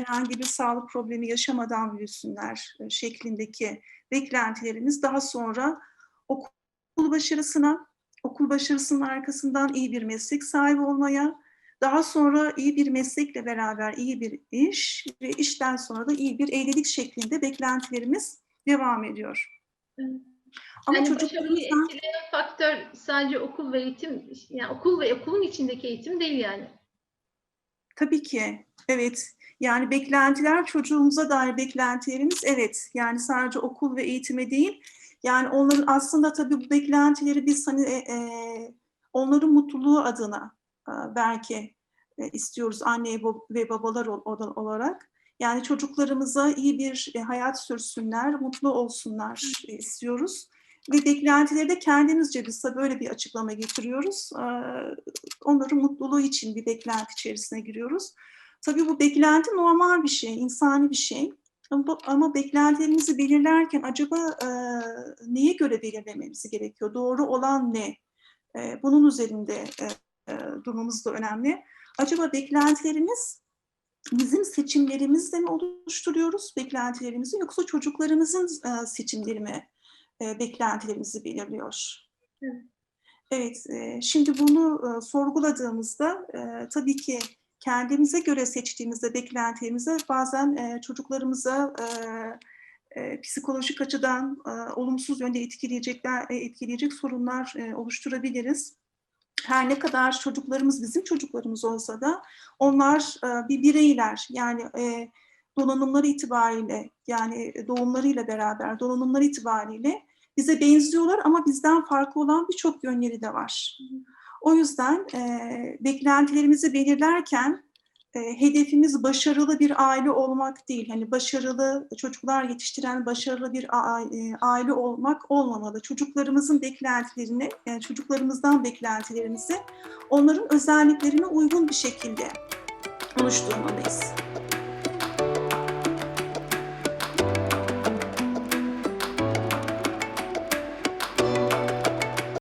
herhangi bir sağlık problemi yaşamadan büyüsünler e, şeklindeki beklentilerimiz daha sonra okul başarısına, okul başarısının arkasından iyi bir meslek sahibi olmaya, daha sonra iyi bir meslekle beraber iyi bir iş ve işten sonra da iyi bir evlilik şeklinde beklentilerimiz devam ediyor. Evet. Ama yani çocuklarımızdan etkileyen faktör sadece okul ve eğitim, yani okul ve okulun içindeki eğitim değil yani. Tabii ki evet yani beklentiler çocuğumuza dair beklentilerimiz evet yani sadece okul ve eğitime değil yani onların aslında tabii bu beklentileri biz hani e, e, onların mutluluğu adına e, belki e, istiyoruz anne ve babalar ol- ol- olarak. Yani çocuklarımıza iyi bir e, hayat sürsünler, mutlu olsunlar e, istiyoruz. Ve beklentileri de kendimizce biz böyle bir açıklama getiriyoruz. E, Onların mutluluğu için bir beklenti içerisine giriyoruz. Tabii bu beklenti normal bir şey, insani bir şey. Ama, beklentilerimizi belirlerken acaba e, neye göre belirlememiz gerekiyor? Doğru olan ne? E, bunun üzerinde e, e, durmamız da önemli. Acaba beklentilerimiz bizim seçimlerimizle mi oluşturuyoruz beklentilerimizi yoksa çocuklarımızın e, seçimleri mi e, beklentilerimizi belirliyor? Evet. Evet, e, şimdi bunu e, sorguladığımızda e, tabii ki kendimize göre seçtiğimizde beklentilerimize bazen e, çocuklarımıza e, e, psikolojik açıdan e, olumsuz yönde etkileyecekler, e, etkileyecek sorunlar e, oluşturabiliriz. Her ne kadar çocuklarımız bizim çocuklarımız olsa da onlar e, bir bireyler yani e, donanımları itibariyle yani doğumlarıyla beraber donanımları itibariyle bize benziyorlar ama bizden farklı olan birçok yönleri de var. O yüzden e, beklentilerimizi belirlerken e, hedefimiz başarılı bir aile olmak değil. Hani başarılı çocuklar yetiştiren başarılı bir aile olmak olmamalı. Çocuklarımızın beklentilerini, yani çocuklarımızdan beklentilerimizi onların özelliklerine uygun bir şekilde oluşturmalıyız.